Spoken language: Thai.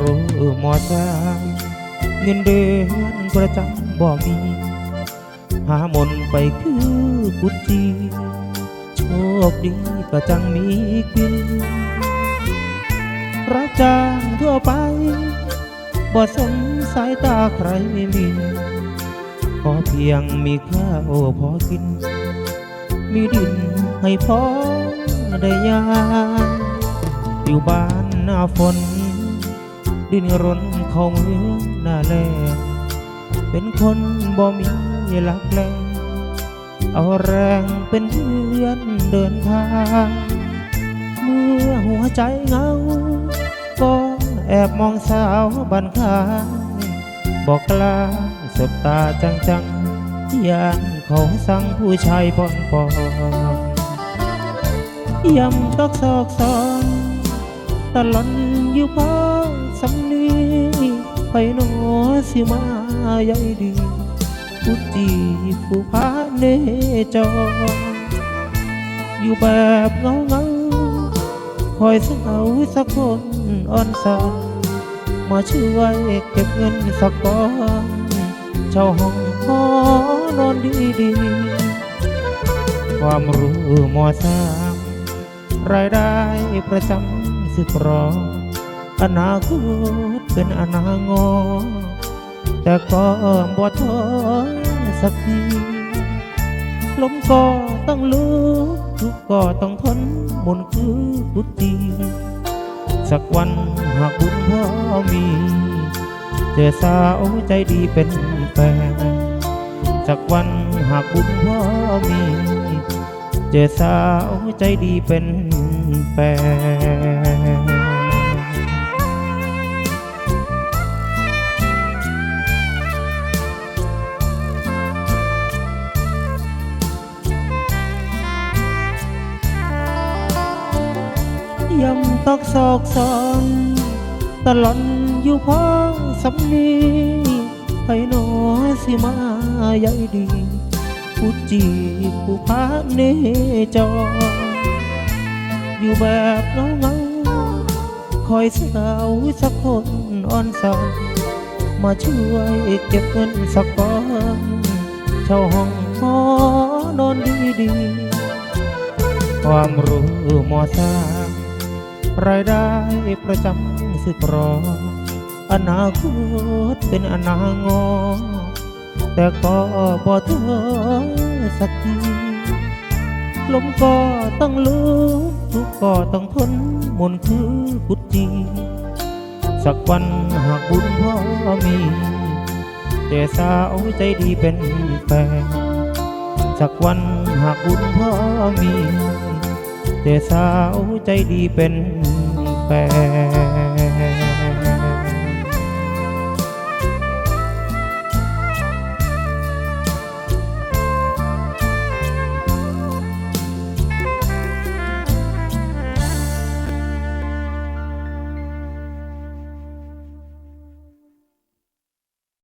รู้หมอสามเงินเดือนประจำบ่มี หาหมนไปคือกุจีโชคดีก็จังมีกิน รับจ้างทั่วไปบ่สนสายตาใครไม่มีขอเพียงมีข้าวพอกิน มีดินให้พอได้ยาอยู่บ้านหน้าฝน ดินรนเข้าเมืองหน้าแลงเป็นคนบ่มีหลักแหล่งเอาแรงเป็นเพื่อนเดินทาง เมื่อหัวใจเหงา ก็แอบมองสาวบันข้างบอกกล้าสบตาจังจังยานเขาสั่งผู้ชายปอนปอนยำตอกซอกซอน ตะลอนอยู่พอสำนีไปหนอสิมาใยดีอุจีผู้พาเนจรอยู่แบบเงาเงาคอยสเอาสักคนอ่อนสอนมาช่วยเก็บเงินสักก้อนเช่าห้องหอนอนดีดีความรู้มอสามรายได้ประจำ สึกรอ อนาคตเป็นอนางอ แต่ก็บ่ท้อสักทีลมก็ต้องลุกทุกก็ต้องทนมนคือพุทธีสักวันหากบุญพ่อมี เจอสาวใจดีเป็นแฟนสักวันหากบุญพ่อมี เจอสาวใจดีเป็นแฟน ยำตอกซอกซอนตลอนอยู่พ้อสำนีไปหนอสิมาใยดีผู้จีผู้พาเนจรอยู่แบบเงาเงาคอยสาวสักคนอ่อนสอนมาช่วยเก็บเงินสักก้อนเช่าห้องหอนอนดีๆความรู้มอสา รายได้ประจำสึกรอ อนาคตเป็นอนางอ แต่ก็บ่ท้อสักทีลมก็ต้องลุกทุกก็ต้องทนมนต์คือกุดจีสักวันหากบุญพ่อมีเจอสาวใจดีเป็นแฟนสักวันหากบุญพ่อมีเจอสาวใจดีเป็น แฟน